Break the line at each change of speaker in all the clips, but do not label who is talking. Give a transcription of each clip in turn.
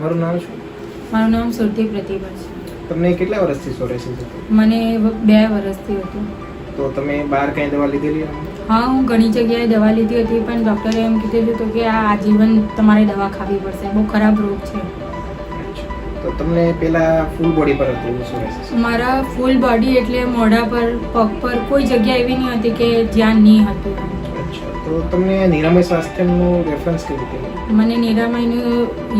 મારું નામ સુરતી પ્રતિભા છે.
તમને કેટલા વર્ષથી સોરેસિસ હતું
મને બે વર્ષથી હતું.
તો તમે બહાર કઈ દવા લીધેલી
હા હું ઘણી જગ્યાએ દવા લીધી હતી પણ ડૉક્ટરે એમ કીધેલું હતું કે આ આજીવન તમારે દવા ખાવી પડશે. બહુ ખરાબ રોગ છે.
તો તમને પેલા ફૂલ બોડી પર હતું સોરેસિસ
મારા ફૂલ બોડી એટલે મોઢા પર પગ પર કોઈ જગ્યા એવી નહીં હતી કે જ્યાં નહીં હતું.
તો તમને નિરામય સ્વાસ્થ્યનું રેફરન્સ કેવી રીતે
મને નિરામયનું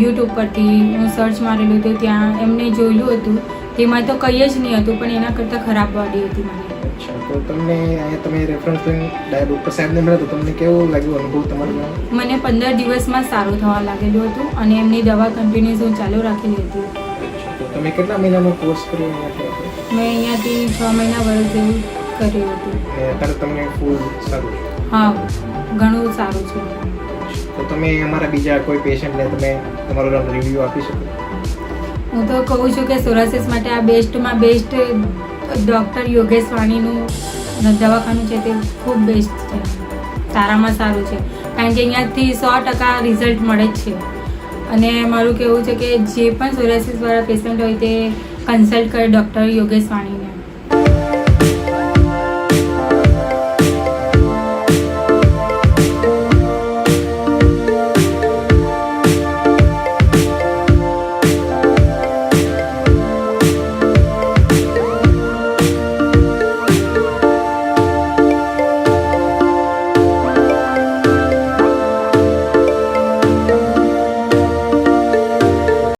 યુટ્યુબ પરથી હું સર્ચ મારેલું હતું ત્યાં એમને જોયેલું હતું. તેમાં તો કંઈ જ નહીં હતું પણ એના કરતાં ખરાબ બોડી હતી મને
અચ્છા તો તમને અહીંયા તમે રેફરન્સ લઈને ડૉક્ટર સાહેબને મળ્યા તો તમને કેવું લાગ્યું અનુભવ તમારો?
મને પંદર દિવસમાં સારું થવા લાગેલું હતું અને એમની દવા કન્ટિન્યુઅસ હું ચાલુ રાખેલી હતી.
તમે કેટલા મહિનાનો કોર્સ કર્યો
મેં અહીંયાથી છ મહિના વર્ષ જેવું કર્યું હતું.
અત્યારે તમને ફૂલ સારું
હા ઘણું સારું છે.
તો તમે અમારા બીજા કોઈ પેશન્ટને તમે તમારો રિવ્યુ આપી શકો?
હું તો કહું છું કે સોરાસિસ માટે આ બેસ્ટમાં બેસ્ટ ડૉક્ટર યોગેશ વાણીનું દવાખાનું છે તે ખૂબ બેસ્ટ છે. સારામાં સારું છે. કારણ કે અહીંયાથી સો ટકા રિઝલ્ટ મળે જ છે. અને મારું કહેવું છે કે જે પણ સોરાસિસવાળા પેશન્ટ હોય તે કન્સલ્ટ કરે ડૉક્ટર યોગેશ વાણીને.